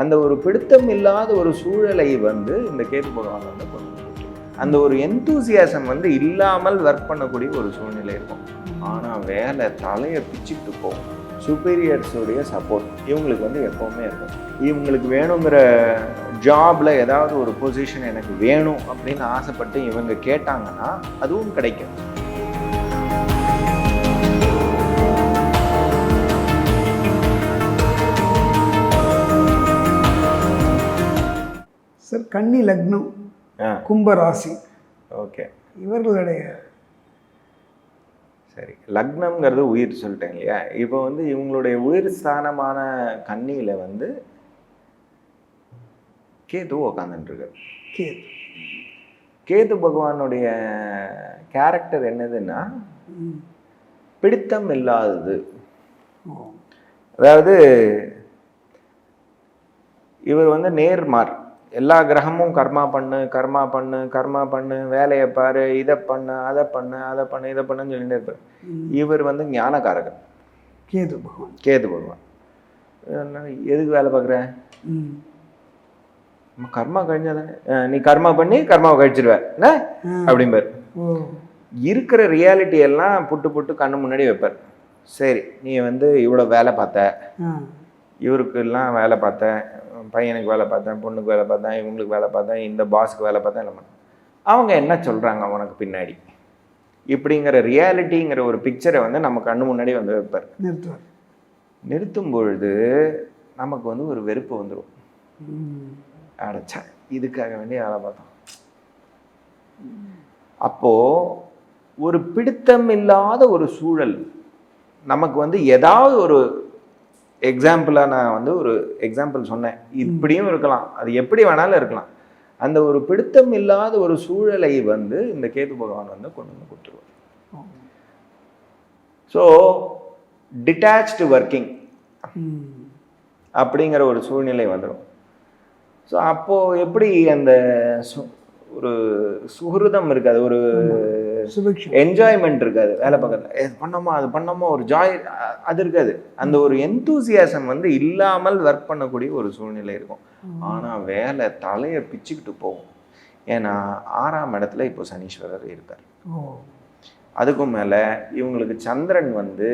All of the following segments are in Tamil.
அந்த ஒரு பிடித்தம் இல்லாத ஒரு சூழலை வந்து இந்த கேது பகவான் வந்து கொண்டு. அந்த ஒரு எந்தூசியாசம் வந்து இல்லாமல் ஒர்க் பண்ணக்கூடிய ஒரு சூழ்நிலை இருக்கும். ஆனால் வேலை தலையை பிச்சுக்கிட்டு போகும். சுப்பீரியர்ஸுடைய சப்போர்ட் இவங்களுக்கு வந்து எப்போவுமே இருக்கும். இவங்களுக்கு வேணுங்கிற ஜாப்ல ஏதாவது ஒரு பொசிஷன் எனக்கு வேணும் அப்படின்னு ஆசைப்பட்டு இவங்க கேட்டாங்கன்னா அதுவும் கிடைக்கும். கன்னி லக்னம் கும்ப ராசி ஓகே. இவர்களுடைய சரி லக்னம்ங்கிறது உயிர் சொல்லிட்டேன் இல்லையா? இப்போ வந்து இவங்களுடைய உயிர் ஸ்தானமான கன்னியில் வந்து கேது உக்காந்துட்டுருக்காரு கேது. கேது பகவானுடைய கேரக்டர் என்னதுன்னா. பிடித்தம் இல்லாதது. அதாவது இவர் வந்து நேர்மார். எல்லா கிரகமும் கர்மா பண்ணு கர்மா பண்ணு கர்மா பண்ணு வேலையை பாரு இதை பண்ணு அதை பண்ணு அதை பண்ணு இதை பண்ணுன்னு சொல்லிட்டே இருப்பார். இவர் வந்து ஞானகாரகன் கேது பகவான். கேது பகவான். எதுக்கு வேலை பார்க்குற? ம். நம்ம கர்மா கழிஞ்சாதானே. நீ கர்மா பண்ணி கர்மாவை கழிச்சிருவ. என்ன. அப்படிம்பார். இருக்கிற ரியாலிட்டி எல்லாம் புட்டு புட்டு கண்ணு முன்னாடி வைப்பார். சரி நீ வந்து இவ்வளோ வேலை பார்த்த. ஆ. இவருக்கெல்லாம் வேலை பார்த்தேன் பையனுக்கு வேலை பார்த்தேன் பொண்ணுக்கு வேலை பார்த்தேன் இவங்களுக்கு வேலை பார்த்தேன் இந்த பாஸுக்கு வேலை பார்த்தேன் எல்லாம் பண்ணேன். அவங்க என்ன சொல்கிறாங்க உனக்கு பின்னாடி? இப்படிங்கிற ரியாலிட்டிங்கிற ஒரு பிக்சரை வந்து நம்ம கண்ணு முன்னாடி வந்து வைப்பார். நிறுத்துவார். நிறுத்தும் பொழுது நமக்கு வந்து ஒரு வெறுப்பு வந்துடும். அடைச்சா இதுக்காக வேண்டிய வேலை பார்த்தோம். அப்போது ஒரு பிடித்தம் இல்லாத ஒரு சூழல் நமக்கு வந்து ஏதாவது ஒரு எக்ஸாம்பிளாக நான் வந்து ஒரு எக்ஸாம்பிள் சொன்னேன். இப்படியும் இருக்கலாம். அது எப்படி வேணாலும் இருக்கலாம். அந்த ஒரு பிடித்தம் இல்லாத ஒரு சூழலை வந்து இந்த கேது பகவான் வந்து கொண்டு வந்து கொடுத்துருவார். ஸோ டிட்டாச்டு ஒர்க்கிங் அப்படிங்கிற ஒரு சூழ்நிலை வந்துடும் ஸோ அப்போது எப்படி அந்த சு- ஒரு சுகிருதம் இருக்காது ஒரு என்ஜாய்மெண்ட் இருக்காது வேலை பார்க்கறதுல. இது பண்ணோமா அது பண்ணோமா ஒரு ஜாய் அது இருக்காது. அந்த ஒரு எந்தூசியாசம் வந்து இல்லாமல் ஒர்க் பண்ணக்கூடிய ஒரு சூழ்நிலை இருக்கும். ஆனால் வேலை தலையை பிச்சுக்கிட்டு போகும். ஏன்னா ஆறாம் இடத்துல இப்போ சனீஸ்வரர் இருக்கார். அதுக்கும் மேலே இவங்களுக்கு சந்திரன் வந்து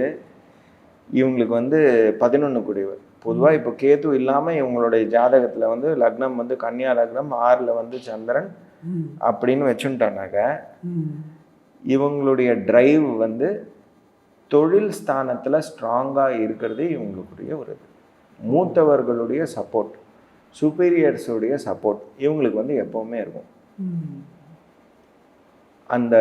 இவங்களுக்கு வந்து பதினொன்று கூடியவர். பொதுவாக இப்போ கேது இல்லாமல் இவங்களுடைய ஜாதகத்தில் வந்து லக்னம் வந்து கன்னியா லக்னம் ஆறில் வந்து சந்திரன். அப்படின்னு வச்சுட்டானாக்க. இவங்களுடைய டிரைவ் வந்து தொழில் ஸ்தானத்தில் ஸ்ட்ராங்காக இருக்கிறது இவங்களுக்குரிய ஒரு இது. மூத்தவர்களுடைய சப்போர்ட் சுப்பீரியர்ஸுடைய சப்போர்ட் இவங்களுக்கு வந்து எப்போவுமே இருக்கும். அந்த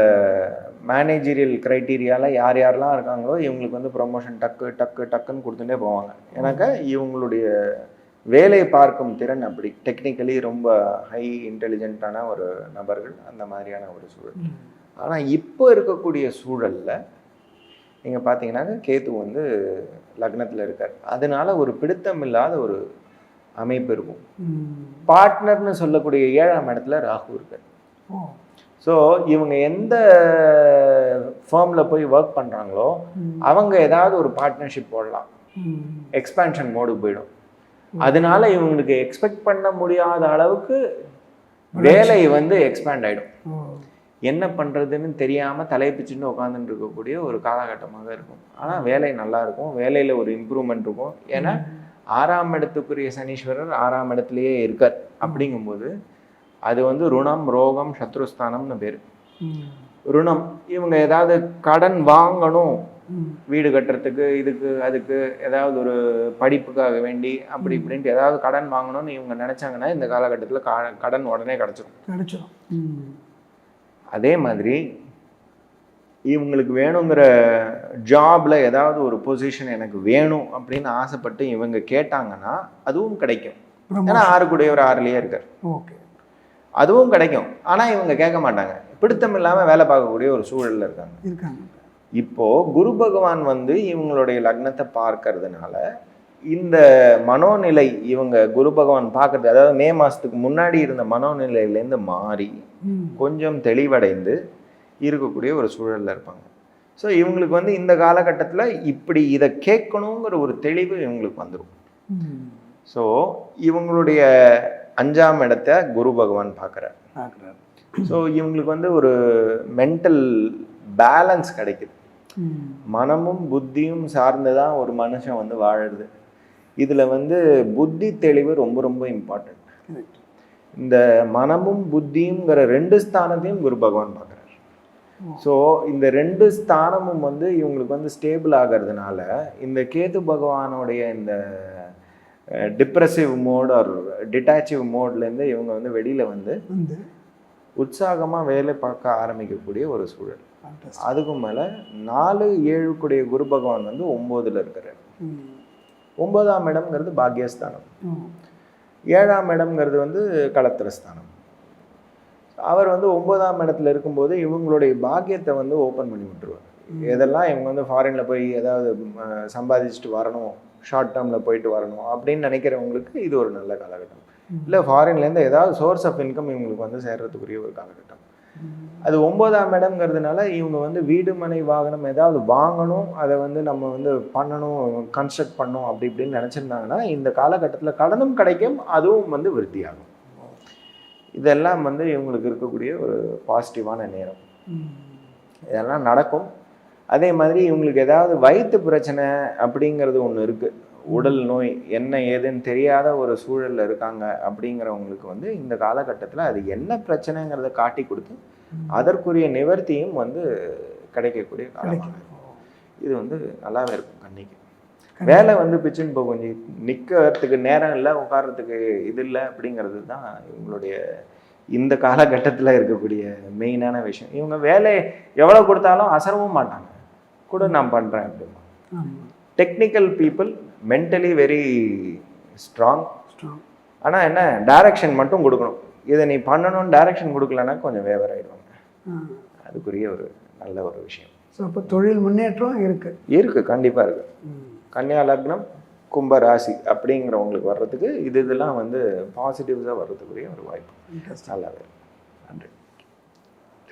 மேனேஜரியல் க்ரைட்டீரியாவில் யார் யாரெல்லாம் இருக்காங்களோ இவங்களுக்கு வந்து ப்ரொமோஷன் டக்கு டக்கு டக்குன்னு கொடுத்துட்டே போவாங்க. ஏன்னாக்கா இவங்களுடைய வேலை பார்க்கும் திறன் அப்படி. டெக்னிக்கலி ரொம்ப ஹை இன்டெலிஜென்ட்டான ஒரு நபர்கள் அந்த மாதிரியான ஒரு சூழல். ஆனால் இப்போ இருக்கக்கூடிய சூழலில் நீங்கள் பார்த்தீங்கன்னாக்க கேத்து வந்து லக்னத்தில் இருக்கார். அதனால ஒரு பிடித்தம் இல்லாத ஒரு அமைப்பு இருக்கும். பார்ட்னர்னு சொல்லக்கூடிய ஏழாம் இடத்துல ராகு இருக்கார். ஸோ இவங்க எந்த ஃபார்மில் போய் ஒர்க் பண்ணுறாங்களோ. அவங்க ஏதாவது ஒரு பார்ட்னர்ஷிப் போடலாம். எக்ஸ்பேன்ஷன் மோடுக்கு போயிடும். அதனால இவங்களுக்கு எக்ஸ்பெக்ட் பண்ண முடியாத அளவுக்கு வேலை வந்து எக்ஸ்பேண்ட் ஆகிடும் என்ன பண்ணுறதுன்னு தெரியாமல் தலைப்பிச்சுட்டு உட்காந்துட்டு இருக்கக்கூடிய ஒரு காலகட்டமாக இருக்கும். ஆனால் வேலை நல்லா இருக்கும். வேலையில் ஒரு இம்ப்ரூவ்மெண்ட் இருக்கும். ஏன்னா ஆறாம் இடத்துக்குரிய சனீஸ்வரர் ஆறாம் இடத்துலையே இருக்கார் அப்படிங்கும்போது அது வந்து ருணம் ரோகம் சத்ருஸ்தானம்னு பேர். ருணம். இவங்க ஏதாவது கடன் வாங்கணும். வீடு கட்டுறதுக்கு இதுக்கு அதுக்கு ஏதாவது ஒரு படிப்புக்காக வேண்டி அப்படி இப்படின்ட்டு ஏதாவது கடன் வாங்கணும்னு இவங்க நினச்சாங்கன்னா இந்த காலகட்டத்தில் கடன் உடனே கிடச்சிரும். கிடைச்சிடும் ம். அதே மாதிரி இவங்களுக்கு வேணுங்கிற ஜாப்ல ஏதாவது ஒரு பொசிஷன் எனக்கு வேணும் அப்படின்னு ஆசைப்பட்டு இவங்க கேட்டாங்கன்னா அதுவும் கிடைக்கும். ஏன்னா ஆறு கூடியவர் ஆறுலயே இருக்கார். ஓகே. அதுவும் கிடைக்கும். ஆனா இவங்க கேட்க மாட்டாங்க. பிடித்தம் இல்லாம வேலை பார்க்கக்கூடிய ஒரு சூழல்ல இருக்காங்க. இருக்காங்க. இப்போ குரு பகவான் வந்து இவங்களுடைய லக்னத்தை பார்க்கறதுனால இந்த மனோநிலை இவங்க குரு பகவான் பார்க்கறது அதாவது மே மாசத்துக்கு முன்னாடி இருந்த மனோநிலையிலேருந்து மாறி. கொஞ்சம் தெளிவடைந்து இருக்கக்கூடிய ஒரு சூழல்ல இருப்பாங்க. ஸோ இவங்களுக்கு வந்து இந்த காலகட்டத்தில் இப்படி இதை கேட்கணுங்கிற ஒரு தெளிவு இவங்களுக்கு வந்துடும். ஸோ இவங்களுடைய அஞ்சாம் இடத்த குரு பகவான் பார்க்குறார். ஸோ இவங்களுக்கு வந்து ஒரு மென்டல் பேலன்ஸ் கிடைக்குது. மனமும் புத்தியும் சார்ந்து தான் ஒரு மனுஷன் வந்து வாழுறது. இதில் வந்து புத்தி தெளிவு ரொம்ப ரொம்ப இம்பார்ட்டன்ட் இந்த மனமும் புத்தியுங்கிற ரெண்டு ஸ்தானத்தையும் குரு பகவான் பார்க்குறாரு. ஸோ இந்த ரெண்டு ஸ்தானமும் வந்து இவங்களுக்கு வந்து ஸ்டேபிள் ஆகிறதுனால இந்த கேது பகவானுடைய இந்த டிப்ரெசிவ் மோட் ஒரு டிட்டாச்சிவ் மோட்லேருந்து இவங்க வந்து வெளியில் வந்து உற்சாகமாக வேலை பார்க்க ஆரம்பிக்கக்கூடிய ஒரு சூழல். அதுக்கும் மேலே நாலு ஏழுக்குடைய குரு பகவான் வந்து ஒம்போதில் இருக்கிறார். ஒன்பதாம் இடம்ங்கிறது பாக்யஸ்தானம். ஏழாம் இடம்ங்கிறது வந்து களத்திரஸ்தானம். அவர் வந்து ஒன்பதாம் இடத்துல இருக்கும்போது இவங்களுடைய பாக்கியத்தை வந்து ஓப்பன் பண்ணி விட்டுருவார். எதெல்லாம் இவங்க வந்து ஃபாரினில் போய் ஏதாவது சம்பாதிச்சுட்டு வரணும் ஷார்ட் டேர்மில் போயிட்டு வரணும் அப்படின்னு நினைக்கிறவங்களுக்கு இது ஒரு நல்ல காலகட்டம். இல்லை ஃபாரின்லேருந்து ஏதாவது சோர்ஸ் ஆஃப் இன்கம் இவங்களுக்கு வந்து சேர்றதுக்குரிய ஒரு காலகட்டம். அது ஒன்பதாம் இடம்ங்கிறதுனால இவங்க வந்து வீடு மனை வாகனம் ஏதாவது வாங்கணும் அதை வந்து நம்ம வந்து பண்ணணும் கன்ஸ்ட்ரக்ட் பண்ணணும் அப்படி இப்படின்னு நினச்சிருந்தாங்கன்னா இந்த காலகட்டத்தில் கடனும் கிடைக்கும் அதுவும் வந்து விருத்தியாகும். இதெல்லாம் வந்து இவங்களுக்கு இருக்கக்கூடிய ஒரு பாசிட்டிவான நேரம். இதெல்லாம் நடக்கும். அதே மாதிரி இவங்களுக்கு ஏதாவது வயிற்று பிரச்சனை அப்படிங்கிறது ஒன்று இருக்குது உடல் நோய் என்ன ஏதுன்னு தெரியாத ஒரு சூழல்ல இருக்காங்க அப்படிங்கிறவங்களுக்கு வந்து இந்த காலகட்டத்தில் அது என்ன பிரச்சனைங்கிறத காட்டி கொடுத்து அதற்குரிய நிவர்த்தியும் வந்து கிடைக்கக்கூடிய காலம் இது வந்து நல்லாவே இருக்கும் கண்ணிக்கு. வேலை வந்து பிச்சுன்னு போகும். கொஞ்சம் நிற்கிறதுக்கு நேரம் இல்லை உட்கார்றதுக்கு இது இல்லை அப்படிங்கிறது தான் இவங்களுடைய இந்த காலகட்டத்தில் இருக்கக்கூடிய மெயினான விஷயம். இவங்க வேலை எவ்வளோ கொடுத்தாலும் அசரவும் மாட்டாங்க. கூட நான் பண்ணுறேன் அப்படிமா technical people mentally very strong strong ஆனால் என்ன டைரக்ஷன் மட்டும் கொடுக்கணும். இதை நீ பண்ணணும்னு டைரக்ஷன் கொடுக்கலன்னா கொஞ்சம் வேவர் ஆயிடுவாங்க ஆ. அதுக்குரிய ஒரு நல்ல ஒரு விஷயம். ஸோ அப்போ தொழில் முன்னேற்றம் இருக்குது இருக்கு கண்டிப்பாக இருக்கு. ம். கன்னியா லக்னம் கும்ப ராசி அப்படிங்கிறவங்களுக்கு வர்றதுக்கு இது இதெல்லாம் வந்து பாசிட்டிவ்ஸாக வர்றதுக்குரிய ஒரு வாய்ப்பு. நல்லாவே. நன்றி.